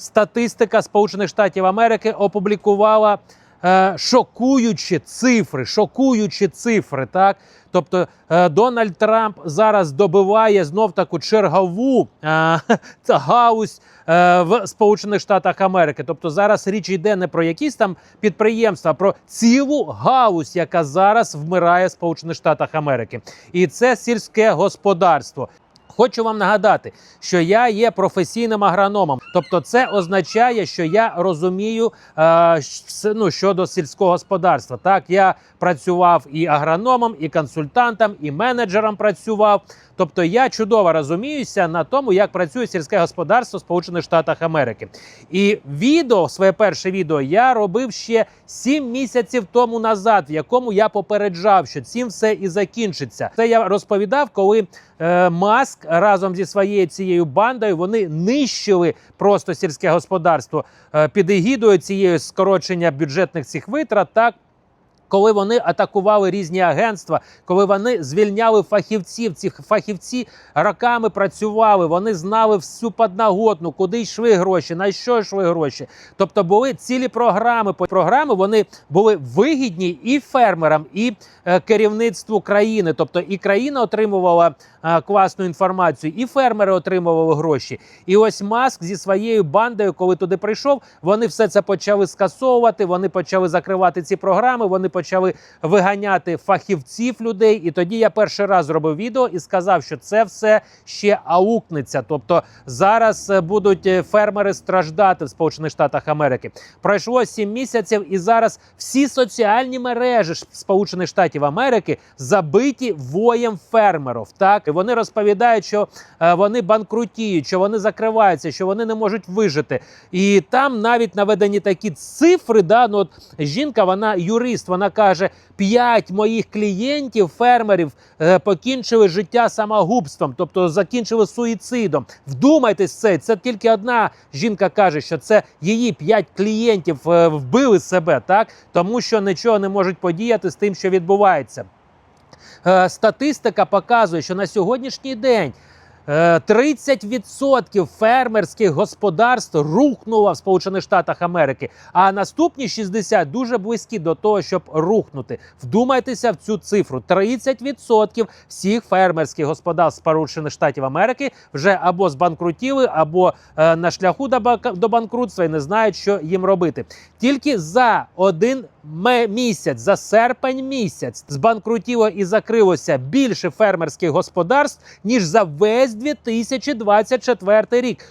статистика Сполучених Штатів Америки опублікувала е, шокуючі цифри, шокуючі цифри. Так, тобто е, Дональд Трамп зараз добиває знов таку чергову е, гаузь е, в Сполучених Штатах Америки. Тобто зараз річ йде не про якісь там підприємства, а про цілу гаузь, яка зараз вмирає в Сполучених Штатах Америки, і це сільське господарство. Хочу вам нагадати, що я є професійним агрономом, тобто це означає, що я розумію е, ну, щодо сільського господарства. Так, я працював і агрономом, і консультантом, і менеджером працював. Тобто я чудово розуміюся на тому, як працює сільське господарство в Сполучених Штатах Америки. І відео, своє перше відео, я робив ще 7 місяців тому назад, в якому я попереджав, що цим все і закінчиться. Це я розповідав, коли е, Маск разом зі своєю цією бандою вони нищили просто сільське господарство е, під егідою цієї скорочення бюджетних цих витрат. Так коли вони атакували різні агентства, коли вони звільняли фахівців, ці фахівці роками працювали, вони знали всю подноготну, куди йшли гроші, на що йшли гроші. Тобто були цілі програми. Програми вони були вигідні і фермерам, і е, керівництву країни. Тобто і країна отримувала е, класну інформацію, і фермери отримували гроші. І ось Маск зі своєю бандою, коли туди прийшов, вони все це почали скасовувати. Вони почали закривати ці програми. Вони почали виганяти фахівців людей. І тоді я перший раз зробив відео і сказав, що це все ще аукнеться. Тобто зараз е, будуть е, фермери страждати в Сполучених Штатах Америки. Пройшло 7 місяців, і зараз всі соціальні мережі Сполучених Штатів Америки забиті воєм фермерів. Так і вони розповідають, що е, вони банкрутіють, що вони закриваються, що вони не можуть вижити. І там навіть наведені такі цифри. Да, ну от жінка, вона юрист, вона каже: п'ять моїх клієнтів, фермерів, е, покінчили життя самогубством, тобто закінчили суїцидом. Вдумайтесь це. Це тільки одна жінка каже, що це її п'ять клієнтів е, вбили себе, так тому що нічого не можуть подіяти з тим, що відбувається. Е, статистика показує, що на сьогоднішній день. Е, 30% фермерських господарств рухнуло в Сполучених Штатах Америки, а наступні 60 дуже близькі до того, щоб рухнути. Вдумайтеся в цю цифру: 30% всіх фермерських господарств Сполучених Штатів Америки вже або збанкрутіли, або е, на шляху до, банкрутства і не знають, що їм робити. Тільки за один місяць, за серпень місяць, збанкрутіло і закрилося більше фермерських господарств ніж за весь 2024 рік.